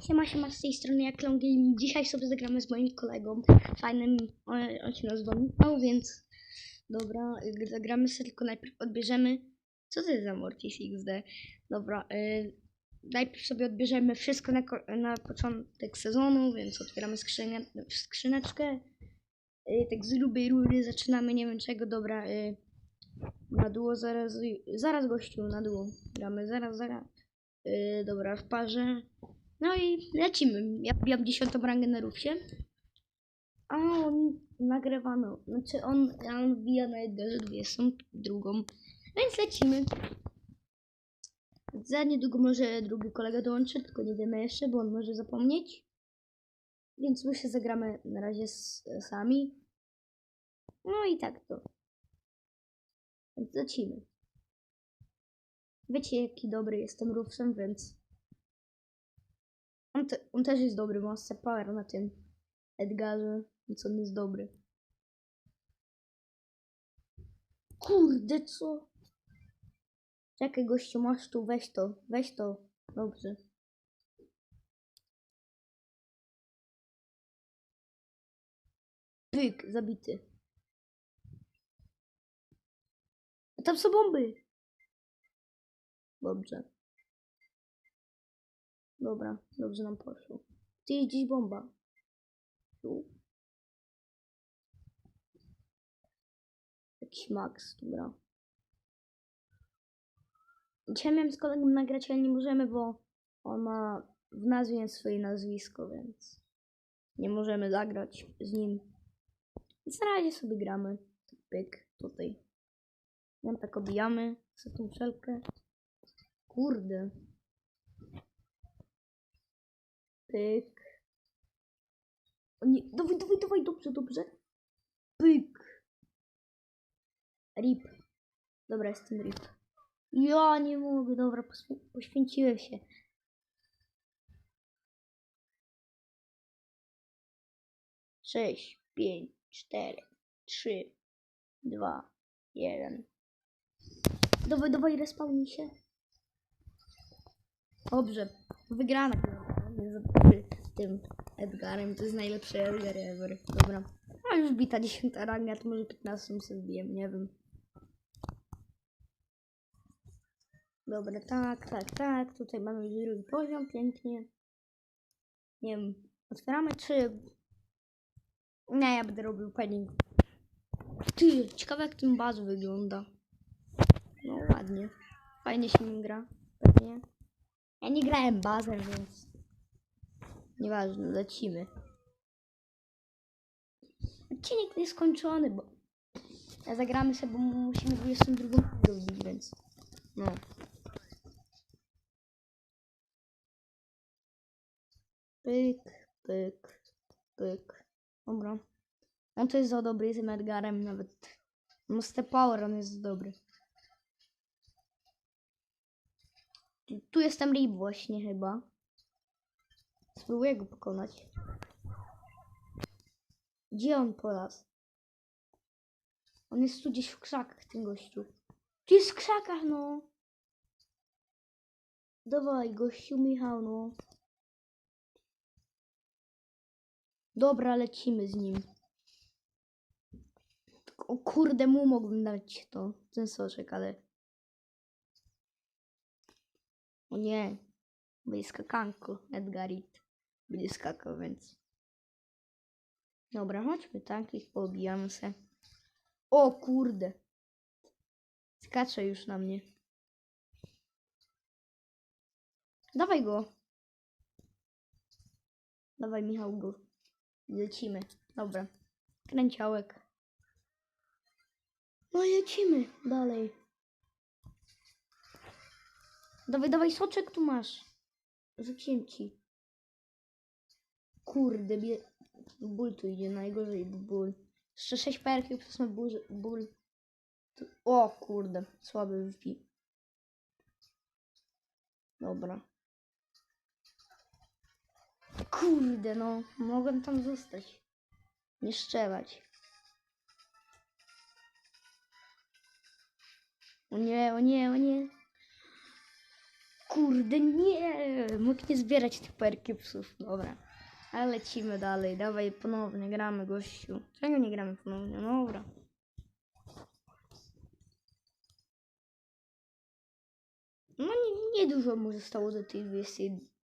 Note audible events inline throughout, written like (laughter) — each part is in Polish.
Siema, siema z tej strony jak Long Gaming. Dzisiaj sobie zagramy z moim kolegą. Fajnym, on, on się nazywa Michał, więc dobra, y, zagramy sobie, tylko najpierw odbierzemy, co to jest za Mortis XD? Dobra, y, najpierw sobie odbierzemy wszystko na, na początek sezonu, więc otwieramy skrzynię, skrzyneczkę, y, tak z grubej rury zaczynamy, nie wiem czego, dobra, y, na dół zaraz, zaraz gościu, na dół, gramy zaraz, zaraz, y, dobra, w parze, no i lecimy. Ja wbijam dziesiątą rangę na rufie. A on nagrywano. Znaczy on, on wbija na Edgarze 20, drugą. Więc lecimy. Za niedługo może drugi kolega dołączy, tylko nie wiemy jeszcze, bo on może zapomnieć. Więc my się zagramy na razie z, sami. No i tak to. Więc lecimy. Wiecie jaki dobry jestem rufsem, więc on, te, on też jest dobry, ma Power na tym Edgarze, więc on jest dobry. Kurde, co? Czekaj, gościu, masz tu, weź to, weź to. Dobrze. Pyk, zabity. A tam są bomby. Dobrze. Dobra, dobrze nam poszło. Tu jest gdzieś bomba. Tu. Jakiś max, dobra. Dzisiaj miałem z kolegą nagrać, ale nie możemy, bo on ma w nazwie swoje nazwisko, więc nie możemy zagrać z nim. Więc na razie sobie gramy. Pyk, tutaj. Nam tak obijamy za tą wszelkę. Kurde. Pyk. O nie, dawaj, dawaj, dawaj, dobrze, dobrze. Pyk. Rip. Dobra, jestem rip. Ja nie mogę, dobra, poświę- poświęciłem się. Sześć, pięć, cztery, trzy, dwa, jeden. Dawaj, dawaj, respawnij się. Dobrze, wygrana. Z tym Edgarem, to jest najlepszy Edgar ever. Dobra. A już bita 10 ranga, to może 15 sobie zbijem, nie wiem. Dobra, tak, tak, tak. Tutaj mamy już drugi poziom, pięknie. Nie wiem, otwieramy czy... Nie, ja będę robił penning. Ty, ciekawe jak ten baz wygląda. No ładnie. Fajnie się nim gra, pewnie. Ja nie grałem bazem, więc... Nieważne, lecimy. Odcinek jest skończony, bo... Ja zagramy sobie, bo musimy 22 robić, więc... No. Pyk, pyk, pyk. Dobra. On to jest za dobry z Edgarem nawet. Master Power, on jest dobry. Tu- Tu jestem Rip właśnie chyba. Spróbuję go pokonać. Gdzie on polas? On jest tu gdzieś w krzakach, ten gościu. Tu jest w krzakach, no. Dawaj, gościu Michał, no. Dobra, lecimy z nim. O kurde, mu mógłbym dać to, ten soczek, ale... O nie, będzie skakanko, Edgarit. Będzie skakał, więc... Dobra, chodźmy tak, ich poobijamy se. O kurde. Skacze już na mnie. Dawaj go. Dawaj Michał go. Lecimy. Dobra. Kręciołek. No lecimy dalej. Dawaj, dawaj, soczek tu masz. Rzuciłem ci. Kurde, bie... ból tu idzie najgorzej, ból. Jeszcze 6 perków, to są ból. ból. O kurde, słaby wypi. Dobra. Kurde, no, mogłem tam zostać. Nie strzelać. O nie, o nie, o nie. Kurde, nie! mógł nie zbierać tych perki psów, dobra. Ale lecimy dalej, dawaj ponownie, gramy gościu. Czego nie gramy ponownie? No dobra. No nie, nie dużo mu zostało do tej 20,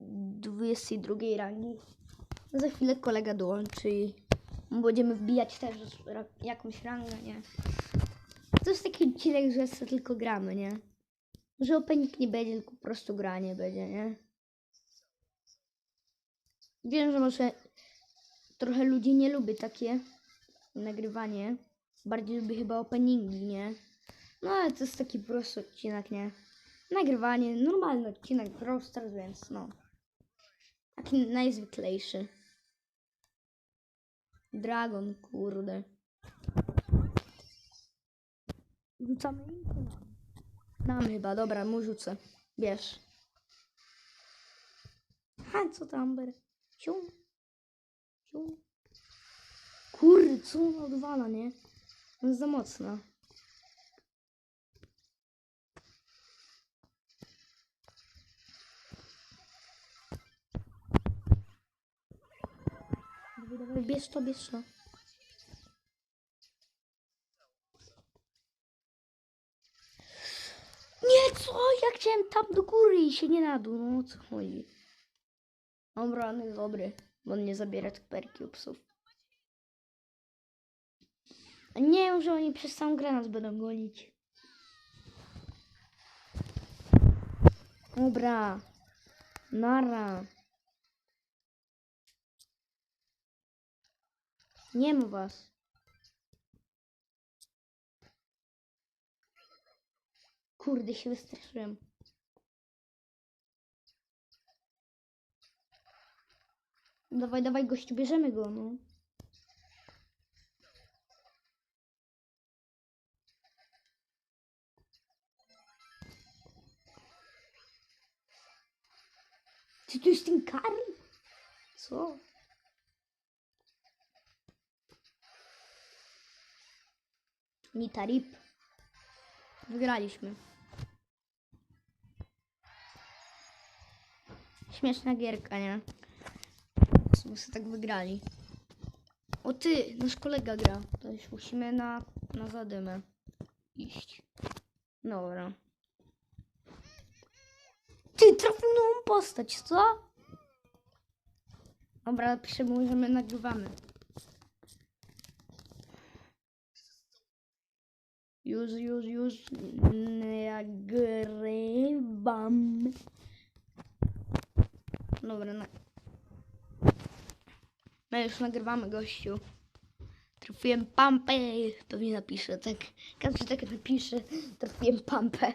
22 rangi. Za chwilę kolega dołączy i będziemy wbijać też jakąś rangę, nie? To jest taki odcinek, że tylko gramy, nie? Że opening nie będzie, tylko po prostu granie będzie, nie? Wiem, że może trochę ludzi nie lubi takie nagrywanie. Bardziej lubi chyba openingi, nie? No ale to jest taki prosty odcinek, nie? Nagrywanie, normalny odcinek, Brawl więc no. Taki najzwyklejszy. Dragon, kurde. Rzucamy im czy nam? Nam chyba, dobra, mu rzucę. Bierz. Ha, co tam, Amber? Sium. Sium. Co ona odwala, nie? To jest za dawaj, bierz to, bierz to. Nie, co? Ja chciałem tam do góry i się nie na dół. No co chodzi? On jest dobry, bo on nie zabiera perki u psów. Nie, że oni przez sam grę nas będą gonić. Dobra. Nara. Nie ma was. Kurde, się wystraszyłem. Dawaj, dawaj, gościu, bierzemy go, no. Czy tu jest ten Karl? Co? Nita Rip. Wygraliśmy. Śmieszna gierka, nie? Sobie tak wygrali. O ty, nasz kolega gra. To już musimy na, na zadymę iść. Dobra. Ty, trafił nową postać, co? Dobra, piszę mu, że my nagrywamy. Już, już, już nagrywam. Dobra, na... My już nagrywamy, gościu. Trafiłem pampę. To mi napisze, tak. Każdy tak napisze. Trafiłem pampę.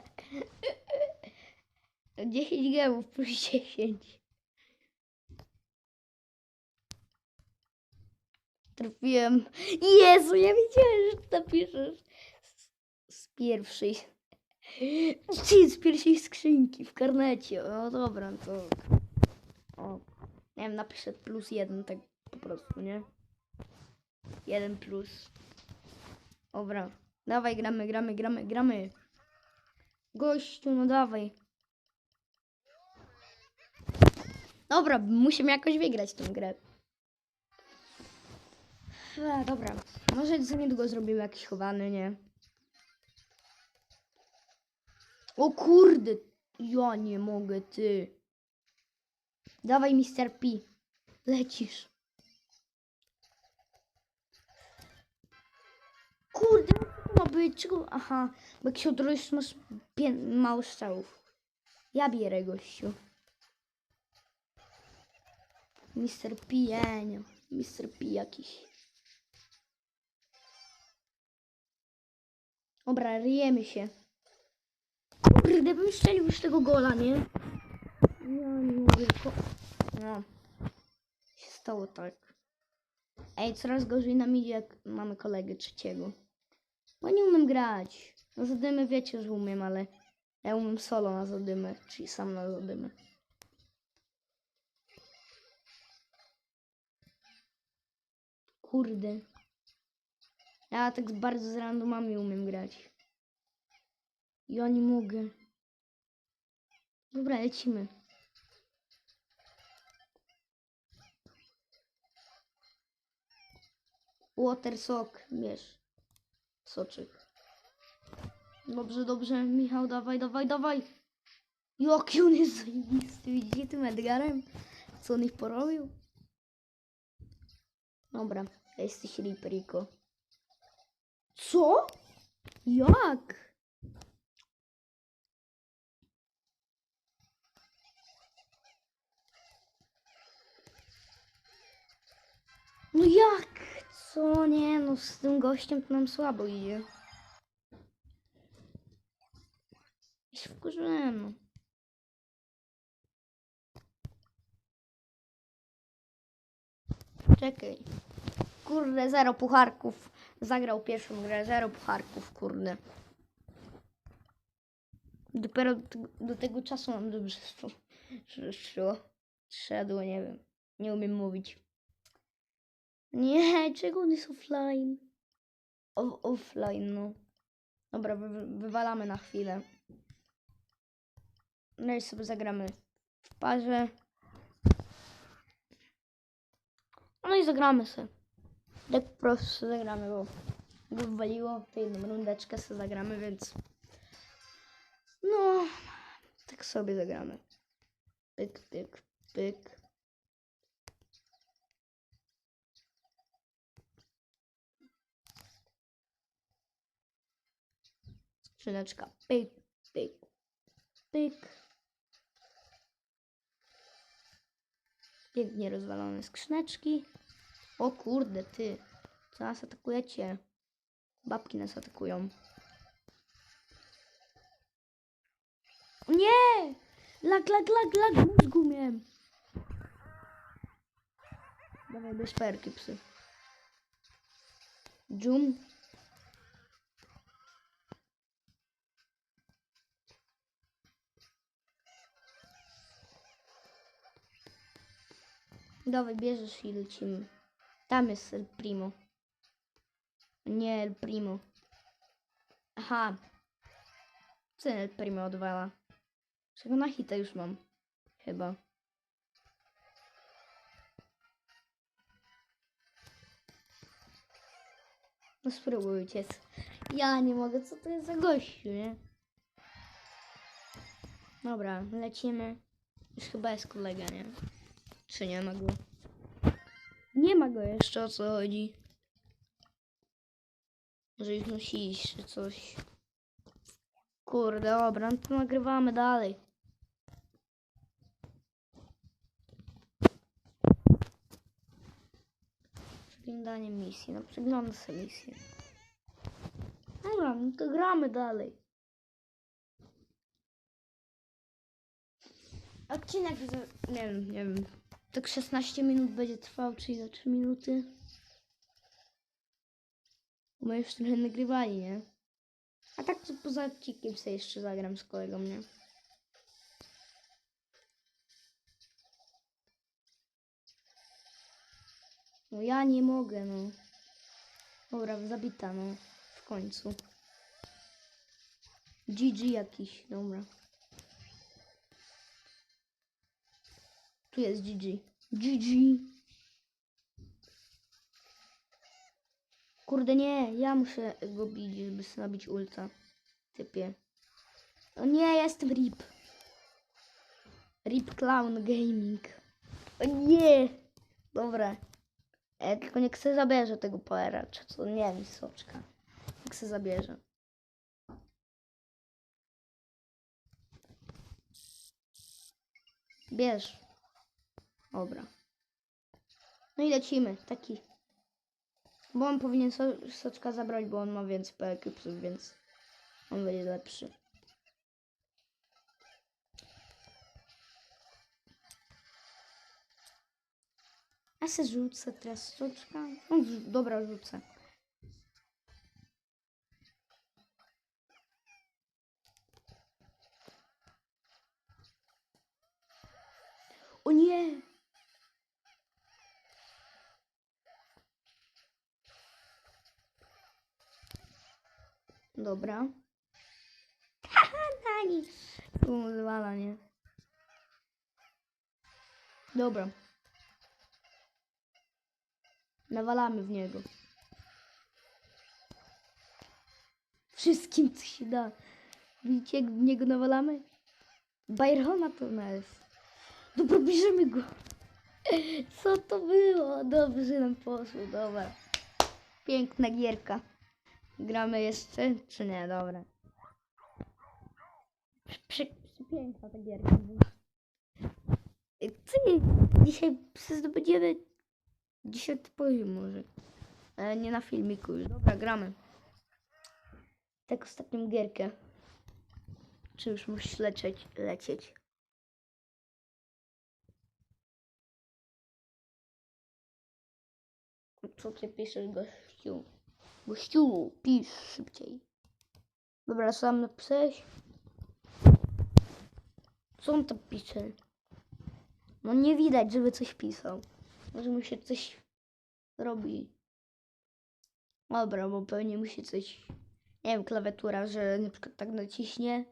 (laughs) 10 gemów plus 10. Trafiłem. Jezu, ja wiedziałem, że to napiszesz. Z, pierwszej. (laughs) Z pierwszej skrzynki w karnecie. No dobra, to. O. Nie wiem, napiszę plus jeden, tak po prostu, nie? Jeden plus. Dobra. Dawaj, gramy, gramy, gramy, gramy. Gościu, no dawaj. Dobra, musimy jakoś wygrać tę grę. E, dobra, może za niedługo zrobimy jakiś chowany, nie? O kurde, ja nie mogę, ty. Dawaj, Mr. P. Lecisz. Kurde, no to ma być? Aha, bo jak się odrodzisz, masz mało strzałów. Ja bierę, gościu. Mr. P, ja nie. Mr. P jakiś. Dobra, ryjemy się. Kurde, bym strzelił już tego gola, nie? Ja nie mogę. No. Się stało tak. Ej, coraz gorzej nam idzie, jak mamy kolegę trzeciego. Bo nie umiem grać. No zadymy wiecie, że umiem, ale ja umiem solo na zadymy, czyli sam na zadymy. Kurde. Ja tak bardzo z randomami umiem grać. Ja nie mogę. Dobra, lecimy. Water sock, wiesz. Soczyk. Dobrze, dobrze, Michał, dawaj, dawaj, dawaj. Jaki on jest zajebisty, widzicie tym Edgarem? Co on ich porobił? Dobra, jesteś Riperiko. Co? Jak? No jak? Co? Nie no, z tym gościem to nam słabo idzie. Ja się wkurzyłem. no. Czekaj. Kurde, zero pucharków. Zagrał pierwszą grę, zero pucharków, kurde. Dopiero do, tego- czasu mam dobrze (laughs) szło. Szedło, nie wiem. Nie umiem mówić. Nie, (laughs) czego on jest offline? O, offline, no. Dobra, wy, wywalamy na chwilę. No i sobie zagramy w parze. No i zagramy sobie. Tak po prostu zagramy, bo go wywaliło. To jedną rundeczkę sobie zagramy, więc... No, tak sobie zagramy. Pyk, pyk, pyk. Skrzyneczka. Pyk, pyk, pyk. Pięknie rozwalone skrzyneczki. O kurde, ty. Co nas atakujecie? Babki nas atakują. Nie! Lag, lag, lag, lag, mózgu miałem. Dawaj, bez perki, psy. Dżum. Dawaj, bierzesz i lecimy. Tam jest El Primo. Nie El Primo. Aha. Co El Primo odwala? Czego na hita już mam? Chyba. No spróbuj uciec. Ja nie mogę, co to jest za gościu, nie? Dobra, lecimy. Już chyba jest kolega, nie? Czy nie ma go? Nie ma go jeszcze, o co chodzi? Może już musi iść, czy coś. Kurde, dobra, no to nagrywamy dalej. Przeglądanie misji, no przeglądam sobie misję. Dobra, no to gramy dalej. Odcinek, nie wiem, nie wiem, tak 16 minut będzie trwał, czyli za 3 minuty. Bo my już trochę nagrywali, nie? A tak to poza odcinkiem sobie jeszcze zagram z kolegą, nie? No ja nie mogę, no. Dobra, zabita, no. W końcu. GG jakiś, dobra. Tu jest GG. GG. Kurde nie, ja muszę go bić, żeby nabić ulta. Typie. O nie, ja jestem RIP. RIP Clown Gaming. O nie! Dobra. E, tylko niech se zabierze tego poera, czy co? Nie wiem, soczka. Niech se zabierze. Bierz. Dobra. No i lecimy. Taki. Bo on powinien so, soczka zabrać, bo on ma więcej PQ, więc on będzie lepszy. A se rzucę teraz soczka. No, dobra, rzucę. dobra. Haha, (laughs) Dani! Zwala, nie? Dobra. Nawalamy w niego. Wszystkim, co się da. Widzicie, jak w niego nawalamy? Bajrona to jest. Dobra, bierzemy go. Co to było? Dobrze nam poszło, dobra. Piękna gierka. Gramy jeszcze, czy nie? Dobra. Prze przepiękna ta gierka. była. Y, Ty, dzisiaj zdobędziemy dziesiąty poziom może. Ale nie na filmiku już. Dobra, gramy. Tak ostatnią gierkę. Czy już musisz lecieć? lecieć. Co ty piszesz, gościu? Gościu, pisz szybciej. Dobra, sam napisałeś? Co on tam pisze? No nie widać, żeby coś pisał. Może mu się coś robi. Dobra, bo pewnie musi coś... Nie wiem, klawiatura, że na przykład tak naciśnie.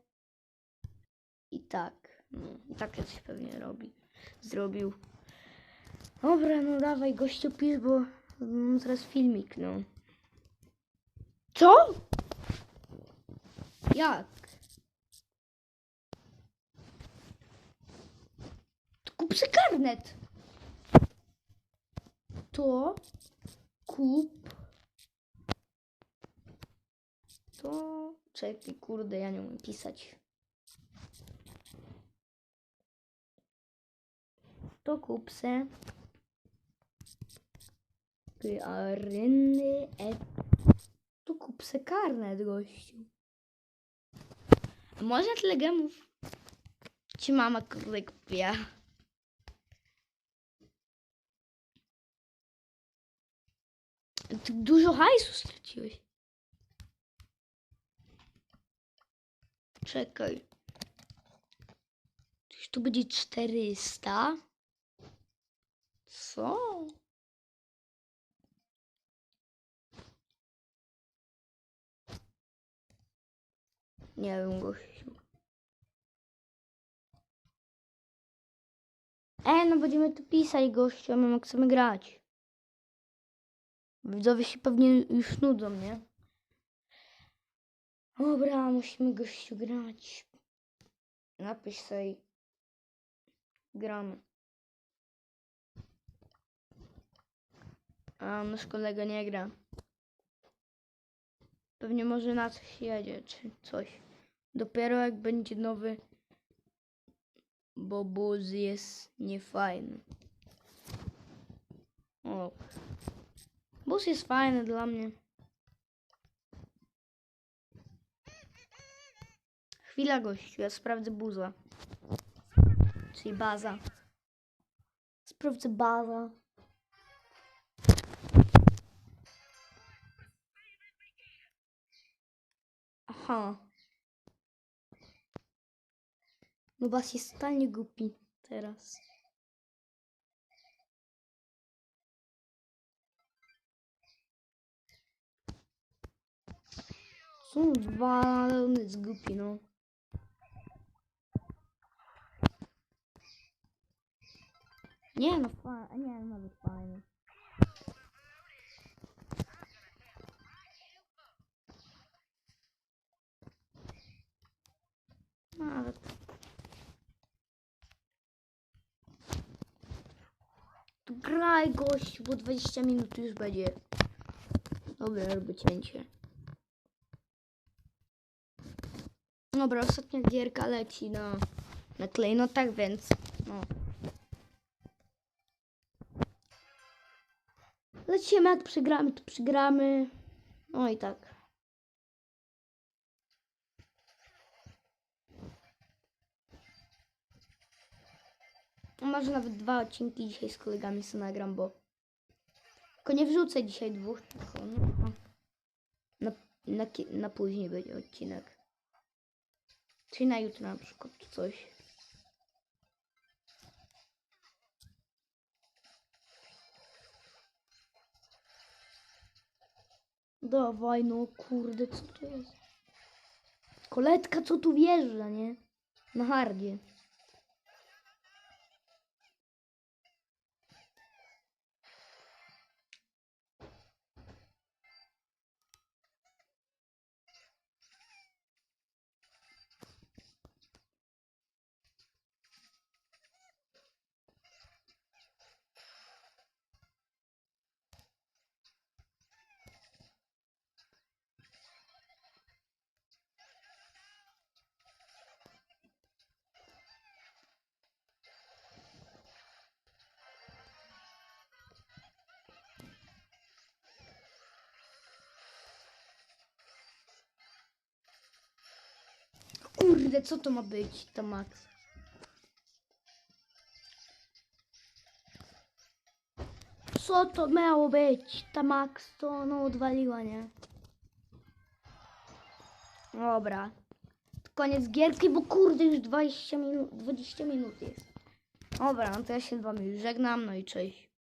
I tak. No, i takie coś pewnie robi. Zrobił. Dobra, no dawaj gościu pisz, bo mam teraz filmik, no. Co? Jak? To kup sobie karnet. To kup. To czekaj, kurde, ja nie umiem pisać. To kup se. Karny e... Tu kup se karnet, gościu. Może tyle gemów? Ci mama kurde kupiła. Ty dużo hajsu straciłeś. Czekaj. Tu będzie 400? Co? Nie wiem, gościu. E, no będziemy tu pisać, my jak chcemy grać. Widzowie się pewnie już nudzą, nie? Dobra, musimy gościu grać. Napisz sobie. Gramy. A nasz kolega nie gra. Pewnie może na coś jedzie, czy coś. Dopiero jak będzie nowy, bo buz jest niefajny. O. Bus jest fajny dla mnie. Chwila gościu, ja sprawdzę buza. Czyli baza. Sprawdzę baza. Aha. No bas jest totalnie głupi teraz. Są dwa, ale jest głupi, no. Nie no, fajnie, nie, nawet fajnie. Nawet. Tu graj gość, bo 20 minut już będzie. Dobra, robię cięcie. Dobra, ostatnia gierka leci na, na klejnotach, więc no. Lecimy, jak przegramy, to przegramy. No i tak. Może nawet dwa odcinki dzisiaj z kolegami sobie nagram, bo tylko nie wrzucę dzisiaj dwóch, tylko no, na, na, na później będzie odcinek. Czyli na jutro na przykład coś. Dawaj, no kurde, co to jest? Koletka, co tu wjeżdża, nie? Na hardzie. Kurde, co to ma być, to Max? Co to miało być? Ta Max to no odwaliła, nie? Dobra. Koniec gierki, bo kurde już 20 minut, 20 minut jest. Dobra, no to ja się z wami żegnam, no i cześć.